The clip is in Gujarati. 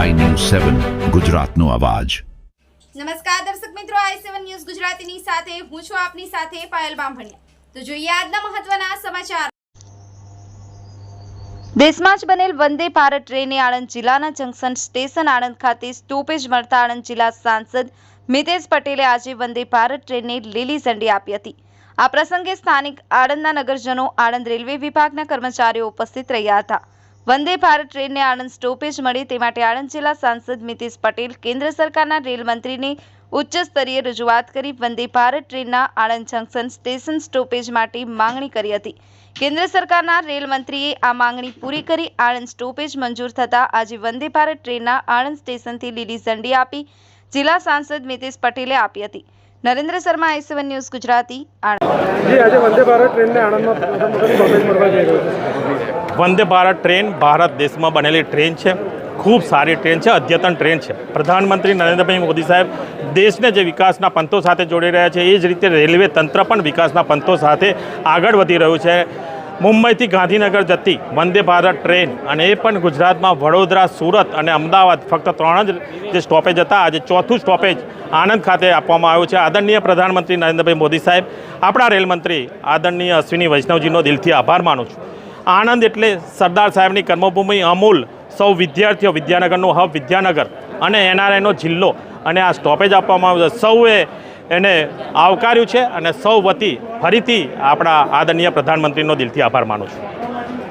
સેવન ગુજરાતનો અવાજ. નમસ્કાર દર્શક મિત્રો આઈ સેવન ન્યૂઝ ગુજરાતીની સાથે હું છું આપની સાથે પાયલ બામભણિયા. તો જોઈએ આજના મહત્વના સમાચાર. દેશમાં જ બનેલ વંદે ભારત ટ્રેને આણંદ જિલ્લાના જંકશન સ્ટેશન આણંદ ખાતે સ્ટોપેજ મળતા આણંદ જિલ્લા સાંસદ મિતેશ પટેલે આજે વંદે ભારત ટ્રેનને લીલી ઝંડી આપી હતી. આ પ્રસંગે સ્થાનિક આણંદના નગરજનો આણંદ રેલવે વિભાગના કર્મચારીઓ ઉપસ્થિત રહ્યા હતા. વંદે ભારત ટ્રેનને આણંદ સ્ટોપેજ મળે. તે માટે આણંદ જિલ્લા સાંસદ મિતેશ પટેલ કેન્દ્ર સરકારના રેલ મંત્રીને ઉચ્ચ સ્તરીય રજૂઆત કરી વંદે ભારત ટ્રેનના આણંદ જંકશન સ્ટેશન સ્ટોપેજ માટે માંગણી કરી હતી. કેન્દ્ર સરકારના રેલ મંત્રીએ આ માંગણી પૂરી કરી. આણંદ સ્ટોપેજ મંજૂર થતાં આજે વંદે ભારત ટ્રેનના આણંદ સ્ટેશનથી લીલી ઝંડી આપી જિલ્લા સાંસદ મિતેશ પટેલે આપી હતી. Narendra Sharma I news Gujarati, Anand. જી, આજે વંદે ભારત ટ્રેનને આણંદમાં પ્રથમ વખત મળવા જઈ રહ્યો છે. વંદે ભારત ટ્રેન ભારત દેશમાં બનેલી ટ્રેન છે. ખૂબ સારી ટ્રેન છે, અદ્યતન ટ્રેન છે. પ્રધાનમંત્રી નરેન્દ્રભાઈ મોદી સાહેબ દેશને જે વિકાસના પંથો સાથે જોડી રહ્યા છે, એ જ રીતે રેલવે તંત્ર પણ વિકાસના પંથો સાથે આગળ વધી રહ્યું છે. મુંબઈથી ગાંધીનગર જતી વંદે ભારત ટ્રેન અને એ પણ ગુજરાતમાં વડોદરા, સુરત અને અમદાવાદ ફક્ત ત્રણ જ જે સ્ટોપેજ હતા, આજે ચોથું સ્ટોપેજ આણંદ ખાતે આપવામાં આવ્યું છે. આદરણીય પ્રધાનમંત્રી નરેન્દ્રભાઈ મોદી સાહેબ, આપણા રેલમંત્રી આદરણીય અશ્વિની વૈષ્ણવજીનો દિલથી આભાર માનું છું. આણંદ એટલે સરદાર સાહેબની કર્મભૂમિ અમૂલ. સૌ વિદ્યાર્થીઓ, વિદ્યાનગરનું હબ વિદ્યાનગર અને એનઆરઆઈનો જિલ્લો. અને આ સ્ટોપેજ આપવામાં આવ્યો સૌએ એને આવકાર્યું છે અને સૌ વતી ફરીથી આપણા આદરણીય પ્રધાનમંત્રીનો દિલથી આભાર માનું છું.